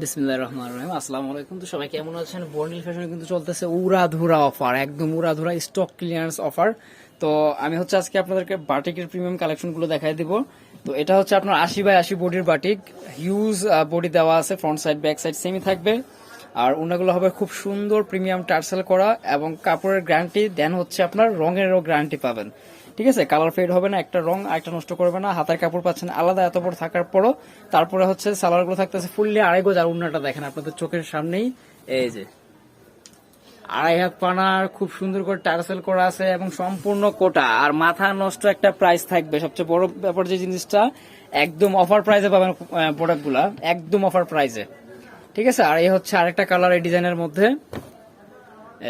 বিসমিল্লাহ রহমান রহিম। আসসালামু আলাইকুম তো সবাই কেমন আছেন? বর্নিল ফ্যাশনে কিন্তু চলতেছে উড়াধুরা অফার একদম উড়াধুরা স্টক ক্লিয়ারেন্স অফার তো আমি হচ্ছে আজকে আপনাদেরকে বাটিকের প্রিমিয়াম কালেকশনগুলো দেখাই দিব। তো এটা হচ্ছে আপনার আশি বাই আশি বডির বাটিক। হিউজ বডি দেওয়া আছে front side back side semi থাকবে। আর ওনাগুলো হবে খুব সুন্দর প্রিমিয়াম টার্সেল করা এবং কাপড়ের গ্যারান্টি দেন হচ্ছে আপনার রঙেরও গ্যারান্টি পাবেন। ঠিক আছে? কালার ফেড হবে না, একটা রং একটা নষ্ট করবে না, হাতের কাপড় পাচ্ছেন আলাদা এত বড় থাকার পরও। তারপরে হচ্ছে সালোয়ারগুলো থাকতেছে ফুললি আড়াই গোজ, আর উন্নাটা দেখেন আপনাদের চোখের সামনেই। এই যে, আড়াই হাত পানার খুব সুন্দর করে টার্সেল করা আছে এবং সম্পূর্ণ কোটা। আর মাথা নষ্ট একটা প্রাইস থাকবে। সবচেয়ে বড় ব্যাপার যে জিনিসটা, একদম অফার প্রাইসে পাবেন প্রোডাক্টগুলা একদম অফার প্রাইসে ঠিক আছে? আর এই হচ্ছে আরেকটা কালার এই ডিজাইনের মধ্যে।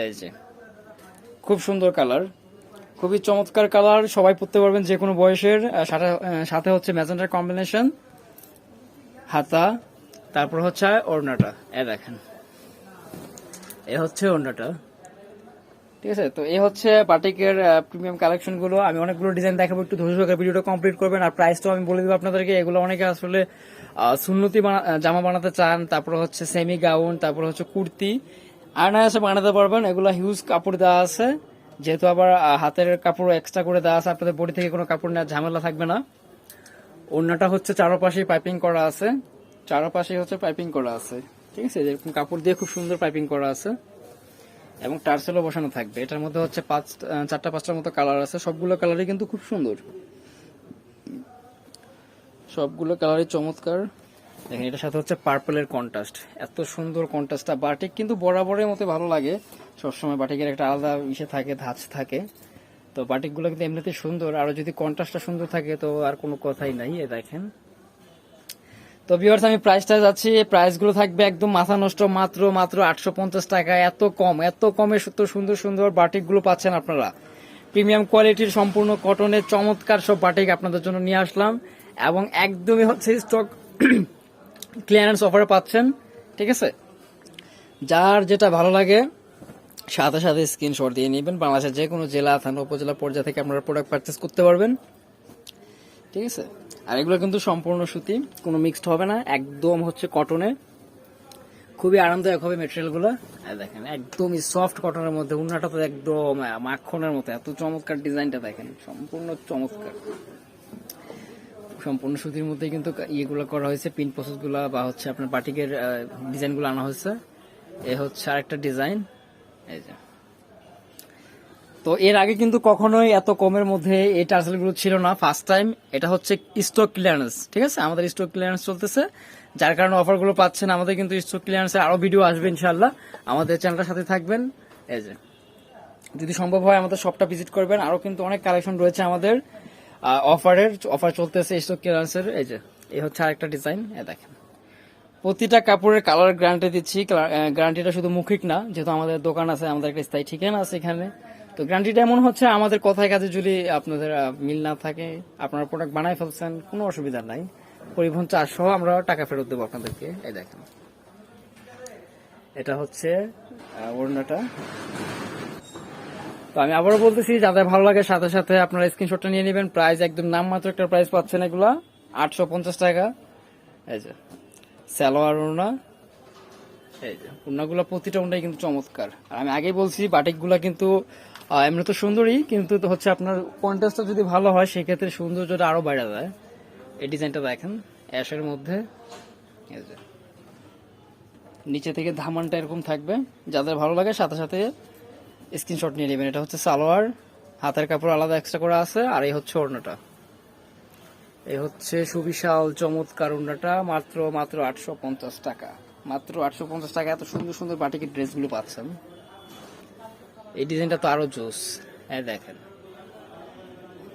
এই যে, খুব সুন্দর কালার খুবই চমৎকার কালার সবাই পড়তে পারবেন যে কোনো বয়সের। সাথে হচ্ছে ম্যাজেন্টার কম্বিনেশন হাতা, তারপর হচ্ছে ওড়নাটা। এ দেখেন। এ হচ্ছে ওড়নাটা। ঠিক আছে? তো এই হচ্ছে বাটিকের প্রিমিয়াম কালেকশনগুলো। আমি অনেকগুলো ডিজাইন দেখাবো, একটু ধৈর্য সহকারে ভিডিওটা কমপ্লিট করবেন। আর প্রাইসটাও আমি বলে দিব আপনাদেরকে। এগুলো অনেকে আসলে সুন্নতি জামা বানাতে চান। তারপর হচ্ছে সেমি গাউন তারপর হচ্ছে কুর্তি। আয়নায়াসে বানাতে পারবেন। এগুলো হিউজ কাপড় দেওয়া আছে। যেহেতু আবার হাতের কাপড় এক্সট্রা করে দেওয়া আছে, আপনাদের বডি থেকে কোনো কাপড় নেওয়ার ঝামেলা থাকবে না। অন্যটা হচ্ছে চারপাশেই পাইপিং করা আছে। চারপাশেই হচ্ছে পাইপিং করা আছে। ঠিক আছে? এরকম কাপড় দিয়ে খুব সুন্দর পাইপিং করা আছে। এবং টার্সেলও বসানো থাকবে। এটার মধ্যে হচ্ছে পাঁচ চারটা, পাঁচটার মতো কালার আছে। সবগুলো কালারই কিন্তু খুব সুন্দর। সবগুলো কালারই চমৎকার। দেখেন, এটার সাথে হচ্ছে পার্পলের কন্ট্রাস্ট এত সুন্দর কন্ট্রাস্টটা বাটিক কিন্তু বরাবরের মতো ভালো লাগে। সবসময় বাটিকের একটা আলাদা ইসে থাকে, ধাঁচ থাকে। তো বাটিকগুলো কিন্তু এমনিতে সুন্দর। আর যদি কন্ট্রাস্টটা সুন্দর থাকে তো আর কোনো কথাই নাই এ দেখেন। তো ভিউয়ার্স আমি প্রাইসটা যাচ্ছি। প্রাইসগুলো থাকবে একদম মাথা নষ্ট, মাত্র মাত্র আটশো পঞ্চাশ টাকা। এত কম, এত কমে এত সুন্দর সুন্দর বাটিকগুলো পাচ্ছেন আপনারা। প্রিমিয়াম কোয়ালিটির সম্পূর্ণ কটনের চমৎকার সব বাটিক আপনাদের জন্য নিয়ে আসলাম। এবং একদমই হচ্ছে স্টক ক্লিয়ারেন্স অফারে পাচ্ছেন, ঠিক আছে? যার যেটা ভালো লাগে, সাথে সাথে স্ক্রিনশট দিয়ে নেবেন। বাংলাদেশের যে কোনো জেলা, থানা, উপজেলা পর্যায়ে থেকে আপনারা প্রোডাক্ট পারচেস করতে পারবেন, ঠিক আছে? আর এগুলো কিন্তু সম্পূর্ণ সুতি, কোনো মিক্সড হবে না, একদম হচ্ছে কটনে খুবই আরামদায়ক হবে মেটেরিয়ালগুলো দেখেন, একদমই সফট কটনের মধ্যে, উন্নাটা তো একদম মাখনের মতো, এত চমৎকার ডিজাইনটা দেখেন, সম্পূর্ণ চমৎকার। সম্পূর্ণ সুতির মধ্যে কিন্তু ইয়েগুলো করা হয়েছে পিন প্রসেসগুলা বা হচ্ছে আপনার বাটিকের ডিজাইনগুলো আনা হয়েছে। এ হচ্ছে আরেকটা ডিজাইন। এই যে। তো এর আগে কিন্তু কখনোই এত কমের মধ্যে এই টার্সেলগুলো ছিল না। ফার্স্ট টাইম এটা হচ্ছে স্টক ক্লিয়ারেন্স ঠিক আছে? আমাদের স্টক ক্লিয়ারেন্স চলতেছে। যার কারণে অফারগুলো পাচ্ছেন, আমাদের কিন্তু স্টক ক্লিয়ারেন্সে আরও ভিডিও আসবে ইনশাল্লাহ আমাদের চ্যানেলটার সাথে থাকবেন। এই যে। যদি সম্ভব হয় আমাদের শপটা ভিজিট করবেন। আরও কিন্তু অনেক কালেকশন রয়েছে আমাদের। অফারের অফার চলতেছে স্টক ক্লিয়ারেন্সের এই যে, এই হচ্ছে আরেকটা ডিজাইন এ দেখেন। প্রতিটা কাপড়ের কালার গ্যারান্টি দিচ্ছি। গ্যারান্টিটা শুধু মুখিক না, যেহেতু আমাদের দোকান আছে, আমাদের একটা স্থায়ী ঠিকানা আছে এখানে। তো গ্যারান্টিটা এমন হচ্ছে, আমাদের কথায় কাজে যদি আপনাদের মিল না থাকে, আপনারা প্রোডাক্ট বানাই ফেলছেন, কোনো অসুবিধা নাই। পরিবহন চার্জ সহ আমরা টাকা ফেরত দেবো আপনাদেরকে। এই দেখেন। এটা হচ্ছে ওড়নাটা। তো আমি আবারও বলতেছি, যাদের ভালো লাগে সাথে সাথে আপনারা স্ক্রিনশটটা নিয়ে নেবেন। প্রাইস একদম নামমাত্র একটা প্রাইস পাচ্ছেন এগুলা, আটশো পঞ্চাশ টাকা। এই যে, সালোয়ার ওড়না। এই যে, ওড়নাগুলো প্রতিটা ওড়নাই কিন্তু চমৎকার। আর আমি আগেই বলছি, বাটিকগুলা কিন্তু এমনি তো সুন্দরই, কিন্তু হচ্ছে আপনার কন্টেস্টটা যদি ভালো হয়, সেক্ষেত্রে সৌন্দর্যটা আরও বাইরে যায় এই ডিজাইনটা দেখেন, অ্যাশের মধ্যে। নিচে থেকে ধামানটা এরকম থাকবে। যাদের ভালো লাগে, সাথে সাথে স্ক্রিনশট নিয়ে নেবেন। এটা হচ্ছে সালোয়ার, হাতের কাপড় আলাদা এক্সট্রা করা আছে, আর এই হচ্ছে ওড়নাটা। এই হচ্ছে সুবিশাল, চমৎকার ওড়নাটা, মাত্র মাত্র আটশো পঞ্চাশ টাকা। মাত্র আটশো পঞ্চাশ টাকা এত সুন্দর সুন্দর বাটিকের ড্রেসগুলো পাচ্ছেন। এই ডিজাইনটা তো আরও জোস। হ্যাঁ দেখেন।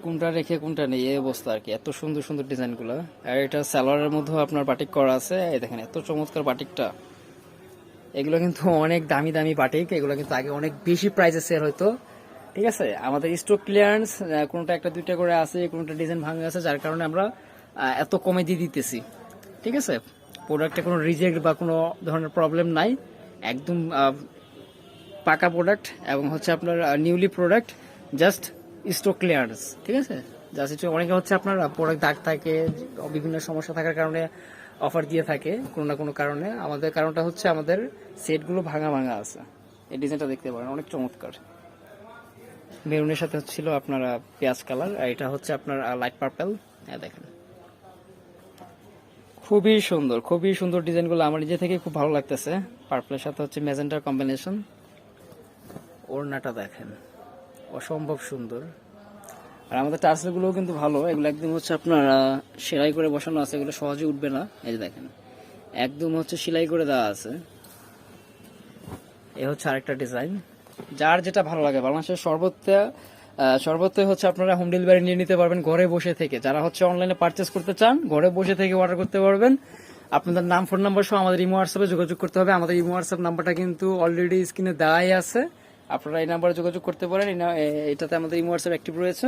কোনটা রেখে কোনটা নেই, এই অবস্থা আর কি। এত সুন্দর সুন্দর ডিজাইনগুলো। আর এটা সালোয়ারের মধ্যেও আপনার বাটিক করা আছে। এই দেখেন, এত চমৎকার বাটিকটা। এগুলো কিন্তু অনেক দামি দামি বাটিক, এগুলো কিন্তু আগে অনেক বেশি প্রাইসে সেল হতো ঠিক আছে? আমাদের স্টক ক্লিয়ারেন্স কোনটা একটা দুইটা করে আছে, কোনটা ডিজাইন ভাঙা আছে, যার কারণে আমরা এত কমে দিয়ে দিতেছি। ঠিক আছে? প্রোডাক্টে কোনো রিজেক্ট বা কোনো ধরনের প্রবলেম নাই। একদম পাকা প্রোডাক্ট এবং হচ্ছে আপনার newly product just stock clearance ঠিক আছে? জাস্ট অনেকে হচ্ছে আপনার প্রোডাক্ট দাগ থাকে, বিভিন্ন সমস্যা থাকার কারণে অফার দিয়ে থাকে, কোনো না কোনো কারণে। আমাদের কারণটা হচ্ছে আমাদের সেটগুলো ভাঙা ভাঙা আছে। এই ডিজাইনটা দেখতে পারেন, অনেক চমৎকার। মেরুনের সাথে ছিল আপনার পেঁয়াজ কালার, আর এটা হচ্ছে আপনার লাইট পার্পেল হ্যাঁ দেখেন। খুবই সুন্দর খুবই সুন্দর ডিজাইনগুলো আমার নিজে থেকে খুব ভালো লাগতেছে। পার্পলের সাথে হচ্ছে মেজেন্টার কম্বিনেশন ওড়নাটা দেখেন, অসম্ভব সুন্দর। আর আমাদের টার্সেলগুলোও কিন্তু ভালো। এগুলো একদম হচ্ছে আপনার সেলাই করে বসানো আছে, এগুলো সহজে উঠবে না। এই যে দেখেন, একদম হচ্ছে সেলাই করে দেওয়া আছে। এ হচ্ছে আরেকটা ডিজাইন। যার যেটা ভালো লাগে বাংলাদেশের সর্বত্র সর্বত্র হচ্ছে আপনারা হোম ডেলিভারি নিয়ে নিতে পারবেন ঘরে বসে থেকে। যারা হচ্ছে অনলাইনে পারচেস করতে চান, ঘরে বসে থেকে অর্ডার করতে পারবেন। আপনাদের নাম ফোন নাম্বার সহ আমাদের ইমো হোয়াটসঅ্যাপে যোগাযোগ করতে হবে। আমাদের ইমো হোয়াটসঅ্যাপ নাম্বারটা কিন্তু অলরেডি স্ক্রিনে দেওয়াই আছে। আপনারা এই নাম্বারে যোগাযোগ করতে পারেন। এটাতে আমাদের ইমো হোয়াটসঅ্যাপ অ্যাক্টিভ রয়েছে।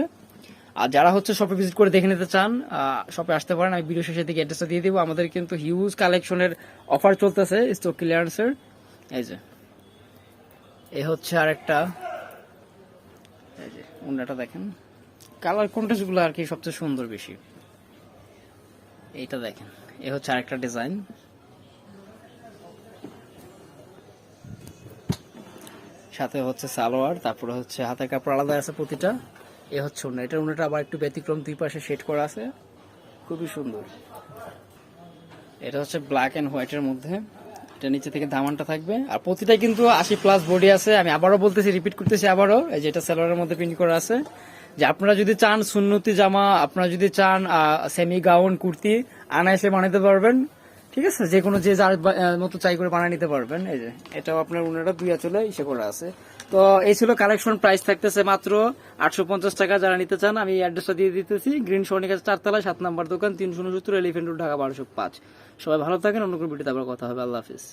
আর যারা হচ্ছে শপে ভিজিট করে দেখে নিতে চান শপে আসতে পারেন। আমি ভিডিও শেষে দিকে অ্যাড্রেসটা দিয়ে দিব। আমাদের কিন্তু হিউজ কালেকশনের অফার চলতেছে স্টক ক্লিয়ারেন্সের এই যে, এ হচ্ছে আরেকটা। এই যে উন্নাটা দেখেন। কালার কন্ট্রাস্টগুলো আর কি সবচেয়ে সুন্দর বেশি। এইটা দেখেন, এ হচ্ছে আরেকটা ডিজাইন সাথে হচ্ছে সালোয়ার, তারপরে হচ্ছে হাতের কাপড় আলাদা আছে প্রতিটা। এ হচ্ছে উন্না এটার উন্নাটা আবার একটু ব্যতিক্রম দুই পাশে শেড করা আছে। খুবই সুন্দর। এটা হচ্ছে ব্ল্যাক এন্ড হোয়াইটের মধ্যে। এটা নিচে থেকে দামানটা থাকবে। আর প্রতিটা কিন্তু আশি প্লাস বডি আছে। আমি আবারও বলতেছি রিপিট করতেছি আবারও। এই যেটা সেলোয়ারের মধ্যে প্রিন্ট করা আছে। যে আপনারা যদি চান সুন্নতি জামা, আপনারা যদি চান সেমি গাউন কুর্তি, আনাইসে বানাইতে পারবেন। ঠিক আছে? যে কোনো যে যার মতো চাই করে বানিয়ে নিতে পারবেন। এই যে, এটাও আপনার উনারা দুই আঁচলে ইসে করে আছে। তো এই ছিল কালেকশন প্রাইস থাকতেছে মাত্র আটশো পঞ্চাশ টাকা। যারা নিতে চান, আমি অ্যাড্রেসটা দিয়ে দিতেছি। গ্রিন সর্নিকা চারতলা, সাত নাম্বার দোকান, তিনশো উনসত্তর এলিফেন্ট রোড ঢাকা বারোশো পাঁচ। সবাই ভালো থাকেন, অন্য কোনো ভিডিওতে আবার কথা হবে। আল্লাহ হাফিজ।